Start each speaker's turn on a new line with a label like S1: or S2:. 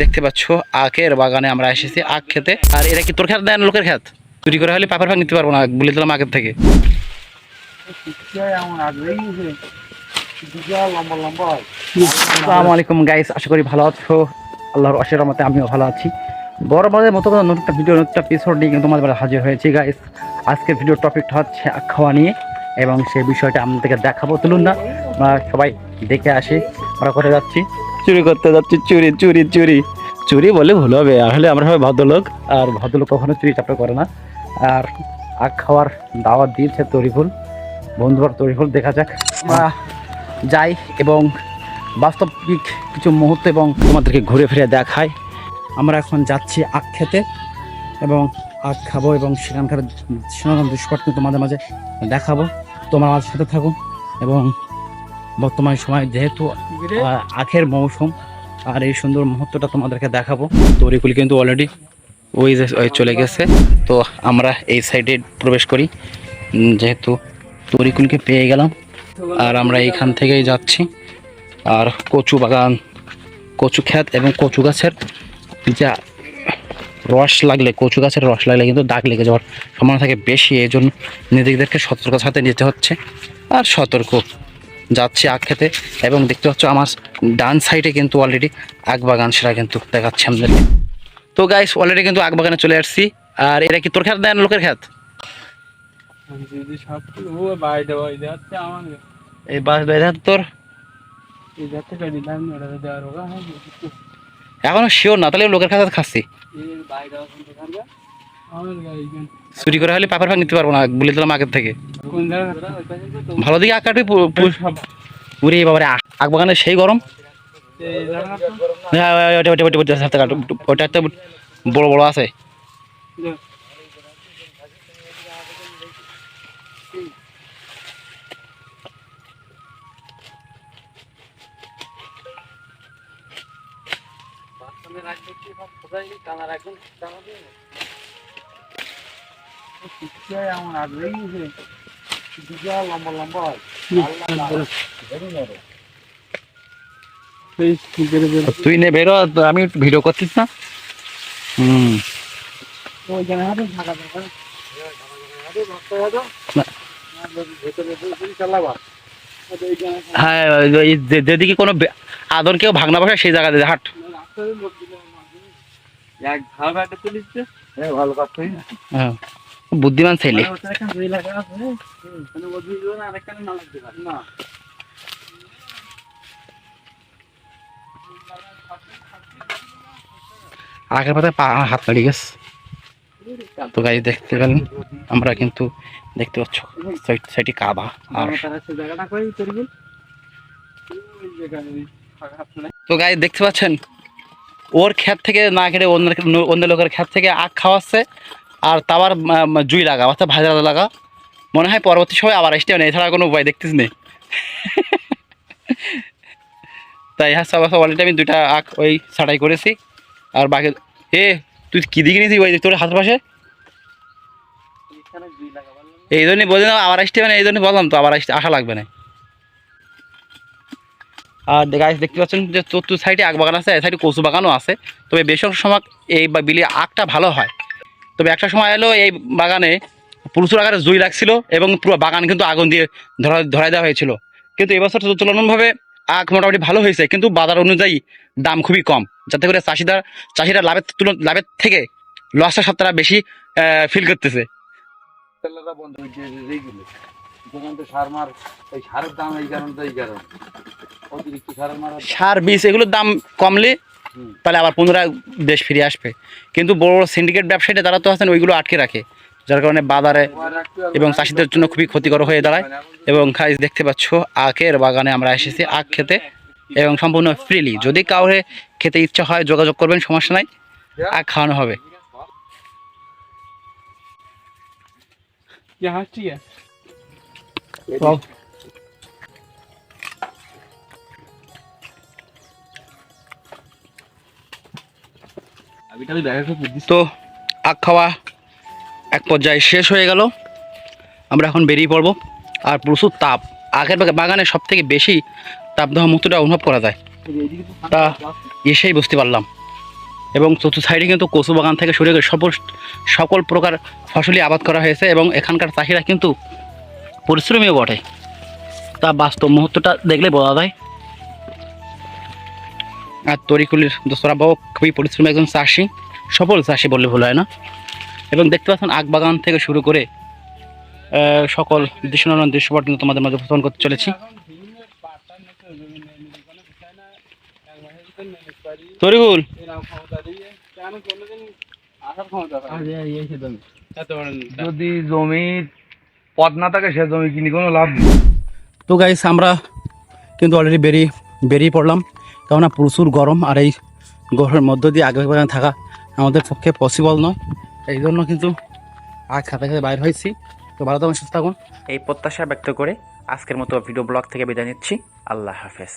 S1: দেখতে পাচ্ছ আখের বাগানে আমরা এসেছি, আখ খেতে। আর এরা কি তোর খেত দেন লোকের খেত? চুরি করে হলে পাপার ভাগ নিতে পারব না, বলে দিলাম আগের থেকে। আসসালামু আলাইকুম গাইস আশা করি ভালো আছো। আল্লাহর অশের মতে আমিও ভালো আছি। বড় বরাবরের মতো করে নতুন একটা ভিডিও নতুন একটা এপিসোড নিয়ে কিন্তু তোমাদের হাজির হয়েছি গাইস আজকের ভিডিওর টপিকটা হচ্ছে খাওয়া নিয়ে, এবং সেই বিষয়টা আমাদেরকে দেখাবো। তুলুন না, আমরা সবাই দেখে আসি, আমরা কোথায় যাচ্ছি। চুরি করতে যাচ্ছি, চুরি চুরি চুরি। চুরি বলে ভুল হবে, আসলে আমরা সবাই ভদ্রলোক, আর ভদ্রলোক কখনো চুরি চাপড়ে করে না। আর আখ খাওয়ার দাওয়াত দিয়েছে তরিফুল, বন্ধুবার তরিফুল, দেখা যাক। আমরা যাই এবং বাস্তবিক কিছু মুহূর্ত এবং তোমাদেরকে ঘুরে ফিরে দেখাই। আমরা এখন যাচ্ছি আখ খেতে এবং আখ খাব এবং সেখানকার সেখানকার দৃশ্যপট কিন্তু মাঝে দেখাবো। তোমরা আমার সাথে থাকুন এবং বর্তমান সময় যেহেতু আখের মৌসুম আর এই সুন্দর মুহূর্তটা তোমাদেরকে দেখাবো। তরিকুল কিন্তু অলরেডি ওই যে চলে গেছে। তো আমরা এই সাইডে প্রবেশ করি। যেহেতু তরিকুলকে পেয়ে গেলাম। আর আমরা এইখান থেকেই যাচ্ছি। আর কচু বাগান কচু ক্ষেত এবং কচু গাছের যা রস লাগলে কচু গাছের রস লাগলে কিন্তু দাগ লেগে যাওয়ার সম্ভাবনা থাকে বেশি। এই জন্য নিজেদেরকে সতর্ক সাথে নিতে হচ্ছে। আর সতর্ক যাচ্ছি আখ খেতে এবং দেখতে পাচ্ছ আমার ডান সাইডে কিন্তু অলরেডি আখ বাগান, সেটা কিন্তু দেখাচ্ছে আমাদেরকে তো গাইস অলরেডি কিন্তু আখ বাগানে চলে আসছি। আর এটা কি তোর খেত দেন লোকের খেত এই বাস তোর
S2: হ্যাঁ
S1: এখনও শিওর না, তাহলে লোকের কাছে খাচ্ছি। চুরি করে হলে পাপার ভাগ নিতে পারব না বলে দিলাম আগের থেকে। ভালো দিকে
S2: সব
S1: পুরি বাবারে আখ বাগানে সেই গরম।
S2: এই জায়গা তো
S1: হ্যাঁ, ওই- ওইটা ওইটা ওইটা ওইটা হাতে কাটো। ওইটা একটা
S2: লম্বা লম্বা হয়
S1: তুই নে বেরো আমি ভিডিও করছিস না? হুম।
S2: হাতে
S1: হ্যাঁ যেদিকে কোনো আদর কেউ ভাগনা বসে সেই জায়গাতে হাট।
S2: এক ধাপ একটা তুলিচ্ছে ভালো কথা।
S1: হ্যাঁ। বুদ্ধিমান ছেলে। আগের পাতায় পা হাত নাড়ি গেছে। তো গাড়ি দেখতে পেলেন আমরা কিন্তু দেখতে পাচ্ছ সাইডে কাবা আর তো গাই দেখতে পাচ্ছেন ওর ক্ষেত থেকে না কেটে অন্য অন্য লোকের ক্ষেত থেকে আখ খাওয়াচ্ছে আর তাবার জুই লাগা অর্থাৎ ভাজা লাগা। মনে হয় পরবর্তী সময় আবার আসতে নেই এছাড়া কোনো উপায় দেখতেছি নেই তাই হ্যাঁ সব অলরেডি আমি দুইটা আখ ওই ছাটাই করেছি। আর বাকি এ তুই কি দিকে নিয়েছিস ওই তোর হাতের পাশে? এই জন্যই বললাম আবার আসতে মানে এই জন্য বললাম তো আবার আসতে আসা লাগবে না। আর গাছ দেখতে পাচ্ছেন যে চতুর সাইডে আখ বাগান আছে এই সাইডে কচু বাগানও আছে। তবে বেশ সময় এই বা বিলি আখটা ভালো হয়। তবে একটা সময় এলো এই বাগানে প্রচুর আকারে জুই লাগছিল এবং পুরো বাগান কিন্তু আগুন দিয়ে ধরা ধরাই দেওয়া হয়েছিল। কিন্তু এবছর তো তুলনামূলকভাবে আখ মোটামুটি ভালো হয়েছে কিন্তু বাজার অনুযায়ী দাম খুবই কম। যাতে করে চাষিদার চাষিরা লাভের তুলন লাভের থেকে লসটা সব তারা বেশি ফিল করতেছে।
S3: সার
S1: বীজ এগুলোর দাম কমলে। তাহলে আবার পুনরায় দেশ ফিরে আসবে। কিন্তু বড় বড় সিন্ডিকেট ব্যবসায়ীরা তারা তো আছেন ওইগুলো আটকে রাখে। যার কারণে বাজারে এবং চাষিদের জন্য খুবই ক্ষতিকর হয়ে দাঁড়ায়। এবং খাই দেখতে পাচ্ছ আখের বাগানে আমরা এসেছি আখ খেতে এবং সম্পূর্ণ ফ্রিলি যদি কাউরে খেতে ইচ্ছা হয় যোগাযোগ করবেন সমস্যা নাই। আখ খাওয়ানো হবে।
S2: Yeah, ঠিক
S1: তো আখ খাওয়া এক পর্যায়ে শেষ হয়ে গেল। আমরা এখন বেরিয়ে পড়ব। আর প্রচুর তাপ। আখের বাগানে সব থেকে বেশি তাপদাহ মুক্তটা অনুভব করা যায়। তা এসেই বুঝতে পারলাম। এবং চতুর্থ সাইডে কিন্তু কচু বাগান থেকে শুরু করে সকল সকল প্রকার ফসলই আবাদ করা হয়েছে এবং এখানকার চাষিরা কিন্তু পরিশ্রমীও বটে। তা বাস্তব মুহূর্তটা দেখলে বলা যায় আর তরিকুলির দোসরা বাবু খুবই পরিশ্রমী একজন চাষি সফল চাষি বললে ভুল হয় না। এবং দেখতে পাচ্ছেন আখ বাগান থেকে শুরু করে সকল দৃশ্যনন্দন দৃশ্যপট কিন্তু তোমাদের মাঝে উপস্থাপন করতে চলেছি। তরিকুল।
S3: যদি জমি পদ না থাকে সে জমি কিনে কোনো লাভ নেই।
S1: তো গাইস আমরা কিন্তু অলরেডি বেরিয়ে বেরিয়ে পড়লাম। কেননা প্রচুর গরম আর এই গরমের মধ্য দিয়ে আগে পর্যন্ত থাকা আমাদের পক্ষে পসিবল নয়। এই জন্য কিন্তু আর খাতে খাতে বাইর হয়েছি। তো ভালো থাকুন, সুস্থ থাকুন। এই প্রত্যাশা ব্যক্ত করে আজকের মতো ভিডিও ব্লগ থেকে বিদায় নিচ্ছি। আল্লাহ হাফেজ।